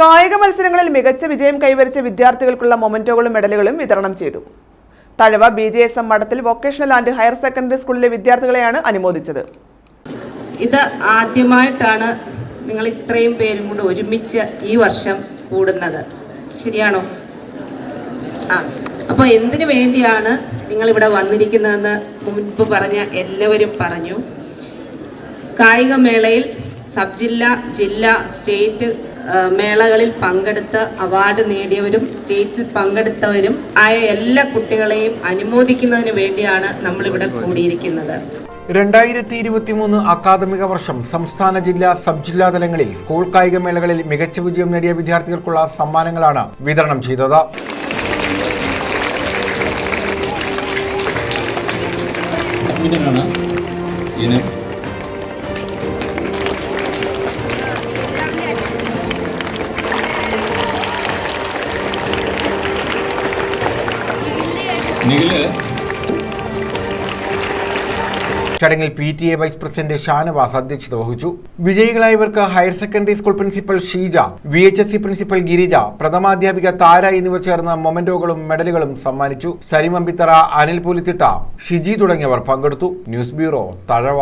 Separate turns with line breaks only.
കായിക മത്സരങ്ങളിൽ മികച്ച വിജയം കൈവരിച്ച വിദ്യാർത്ഥികൾക്കുള്ള മൊമെന്റോകളും മെഡലുകളും വിതരണം ചെയ്തു. Thazhava B J S M Madathil vocational and higher secondary സ്കൂളിലെ വിദ്യാർത്ഥികളെയാണ് അനുമോദിച്ചത്.
ഇത് ആദ്യമായിട്ടാണ് നിങ്ങൾ ഇത്രയും പേരും കൂടെ ഒരുമിച്ച് ഈ വർഷം കൂടുന്നത്. ശരിയാണോ? ആ അപ്പോൾ എന്തിനു വേണ്ടിയാണ് നിങ്ങൾ ഇവിടെ വന്നിരിക്കുന്നതെന്ന് മുൻപ് പറഞ്ഞ എല്ലാവരും പറഞ്ഞു. കായികമേളയിൽ സബ് ജില്ല ജില്ല സ്റ്റേറ്റ് മേളകളിൽ പങ്കെടുത്ത് അവാർഡ് നേടിയവരും സ്റ്റേറ്റിൽ പങ്കെടുത്തവരും ആയ എല്ലാ കുട്ടികളെയും അനുമോദിക്കുന്നതിന് വേണ്ടിയാണ് നമ്മളിവിടെ കൂടിയിരിക്കുന്നത്.
രണ്ടായിരത്തി ഇരുപത്തി മൂന്ന് അക്കാദമിക വർഷം സംസ്ഥാന ജില്ലാ സബ് ജില്ലാ തലങ്ങളിൽ സ്കൂൾ കായിക മേളകളിൽ മികച്ച വിജയം നേടിയ വിദ്യാർത്ഥികൾക്കുള്ള സമ്മാനങ്ങളാണ് വിതരണം ചെയ്തത്.
ഇനം
ചടങ്ങിൽ P T A vice president Shanavas അധ്യക്ഷത വഹിച്ചു. വിജയികളായവർക്ക് higher secondary school principal Sheeja V H S C principal Girija പ്രഥമാധ്യാപിക Thara എന്നിവർ ചേർന്ന് മൊമെന്റോകളും മെഡലുകളും സമ്മാനിച്ചു. സലിം അമ്പിത്തറ അനിൽ പുലിത്തിട്ട ഷിജി തുടങ്ങിയവർ പങ്കെടുത്തു. News bureau Thazhava.